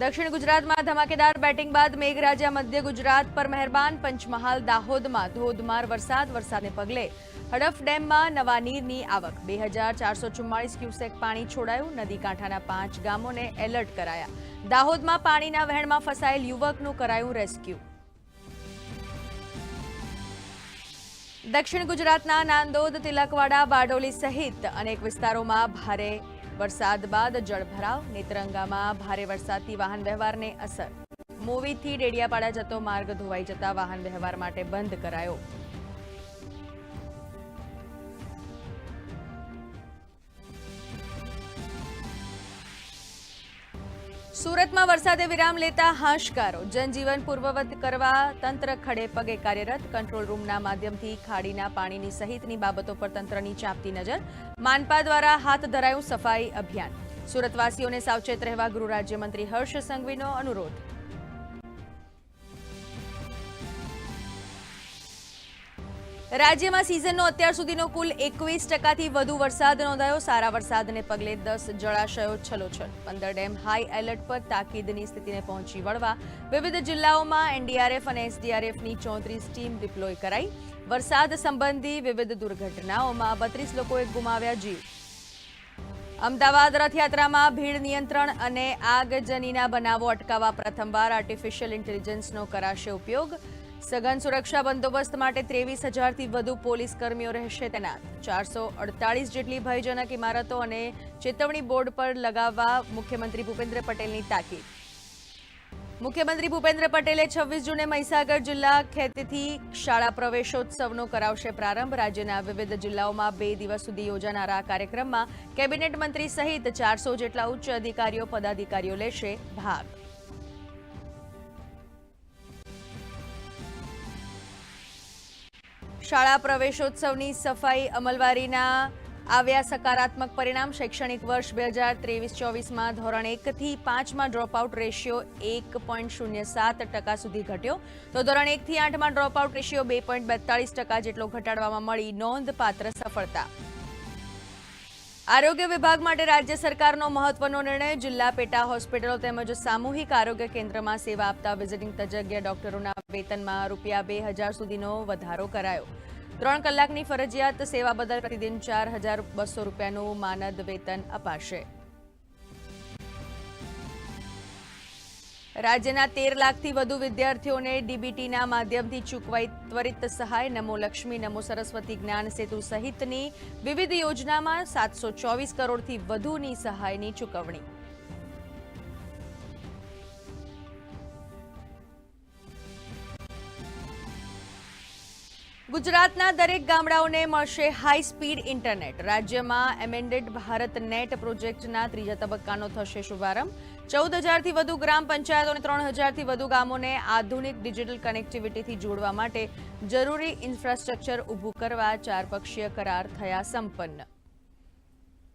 દક્ષિણ ગુજરાતમાં ધમાકેદાર બેટિંગ બાદ મેઘરાજા મધ્ય ગુજરાત પર મહેરબાન. પંચમહાલ દાહોદમાં ધોધમાર વરસાદ, વરસાદને પગલે હડફ ડેમમાં નવા નીરની આવક. બે હજાર ચારસો ચુમ્માળીસ ક્યુસેક પાણી છોડાયું, નદી કાંઠાના પાંચ ગામોને એલર્ટ કરાયા. દાહોદમાં પાણીના વહેણમાં ફસાયેલ યુવકનું કરાયું રેસ્ક્યુ. દક્ષિણ ગુજરાતના નાંદોદ, તિલકવાડા, બારડોલી સહિત અનેક વિસ્તારોમાં ભારે વરસાદ બાદ જળભરાવ, નેત્રંગામાં ભારે વરસાદથી વાહન વ્યવહારને અસર. મોવીથી ડેડિયાપાડા જતો માર્ગ ધોવાઈ જતા વાહન વ્યવહાર માટે બંધ કરાયો. સુરતમાં વરસાદે વિરામ લેતા હાશકારો. જનજીવન પૂર્વવત કરવા તંત્ર ખડે પગે કાર્યરત. કંટ્રોલ રૂમના માધ્યમથી ખાડીના પાણીની સહિતની બાબતો પર તંત્રની ચાંપતી નજર. માનપા દ્વારા હાથ ધરાયું સફાઈ અભિયાન. સુરતવાસીઓને સાવચેત રહેવા ગૃહ રાજ્યમંત્રી હર્ષ સંઘવીનો અનુરોધ. રાજ્યમાં સિઝનનો અત્યાર સુધીનો કુલ એકવીસ ટકાથી વધુ વરસાદ નોંધાયો. સારા વરસાદને પગલે દસ જળાશયો છલોછલ. પંદર ડેમ હાઈ એલર્ટ પર તાકીદની સ્થિતિને પહોંચી વળવા વિવિધ જિલ્લાઓમાં એનડીઆરએફ અને એસડીઆરએફની ચોત્રીસ ટીમ ડિપ્લોય કરાઈ. વરસાદ સંબંધી વિવિધ દુર્ઘટનાઓમાં બત્રીસ લોકોએ ગુમાવ્યા જીવ. અમદાવાદ રથયાત્રામાં ભીડ નિયંત્રણ અને આગજનીના બનાવો અટકાવવા પ્રથમવાર આર્ટિફિશિયલ ઇન્ટેલિજન્સનો કરાશે ઉપયોગ. સઘન સુરક્ષા બંદોબસ્ત માટે ત્રેવીસ હજારથી વધુ પોલીસ કર્મીઓ રહેશે તૈનાત. ચારસો અડતાળીસ જેટલી ભયજનક ઇમારતો અને ચેતવણી બોર્ડ પર લગાવવા મુખ્યમંત્રી ભૂપેન્દ્ર પટેલની તાકીદ. મુખ્યમંત્રી ભૂપેન્દ્ર પટેલે છવ્વીસ જૂને મહીસાગર જિલ્લા ખેતીથી શાળા પ્રવેશોત્સવનો કરાવશે પ્રારંભ. રાજ્યના વિવિધ જિલ્લાઓમાં બે દિવસ સુધી યોજાનારા આ કાર્યક્રમમાં કેબિનેટ મંત્રી સહિત ચારસો જેટલા ઉચ્ચ અધિકારીઓ, પદાધિકારીઓ લેશે ભાગ. શાળા પ્રવેશોત્સવની સફાઈ અમલવારીના આવ્યા સકારાત્મક પરિણામ. શૈક્ષણિક વર્ષ બે હજાર ત્રેવીસ ચોવીસમાં ધોરણ એકથી પાંચમાં ડ્રોપઆઉટ રેશિયો એક પોઈન્ટ શૂન્ય સાત ટકા સુધી ઘટ્યો. તો ધોરણ એકથી આઠમાં ડ્રોપઆઉટ રેશિયો બે પોઈન્ટ બેતાળીસ ટકા જેટલો ઘટાડવામાં મળી નોંધપાત્ર સફળતા. આરોગ્ય વિભાગ માટે રાજ્ય સરકારનો મહત્વનો નિર્ણય. જિલ્લા પેટા હોસ્પિટલો તેમજ સામૂહિક આરોગ્ય કેન્દ્રમાં સેવા આપતા વિઝિટિંગ તજજ્ઞ ડોક્ટરોના વેતનમાં રૂપિયા બે હજાર સુધીનો વધારો કરાયો. ત્રણ કલાકની ફરજિયાત સેવા બદલ પ્રતિદિન ચાર હજાર બસો રૂપિયાનું માનદ વેતન અપાશે. રાજ્યના તેર લાખથી વધુ વિદ્યાર્થીઓને ડીબીટીના માધ્યમથી ચૂકવાઈ ત્વરિત સહાય, નમો લક્ષ્મી, નમો સરસ્વતી જ્ઞાન સેતુ સહિતની વિવિધ યોજનામાં સાતસો ચોવીસ કરોડથી વધુની સહાયની ચૂકવણી. ગુજરાતના દરેક ગામડાઓને મળશે હાઈ સ્પીડ ઇન્ટરનેટ રાજ્યમાં એમેન્ડેડ ભારત નેટ પ્રોજેક્ટના ત્રીજા તબક્કાનો થશે શુભારંભ. ચૌદ હજારથી વધુ ગ્રામ પંચાયતો અને ત્રણ હજારથી વધુ ગામોને આધુનિક ડિજિટલ કનેક્ટિવિટીથી જોડવા માટે જરૂરી ઇન્ફ્રાસ્ટ્રક્ચર ઊભું કરવા ચાર પક્ષીય કરાર થયા સંપન્ન.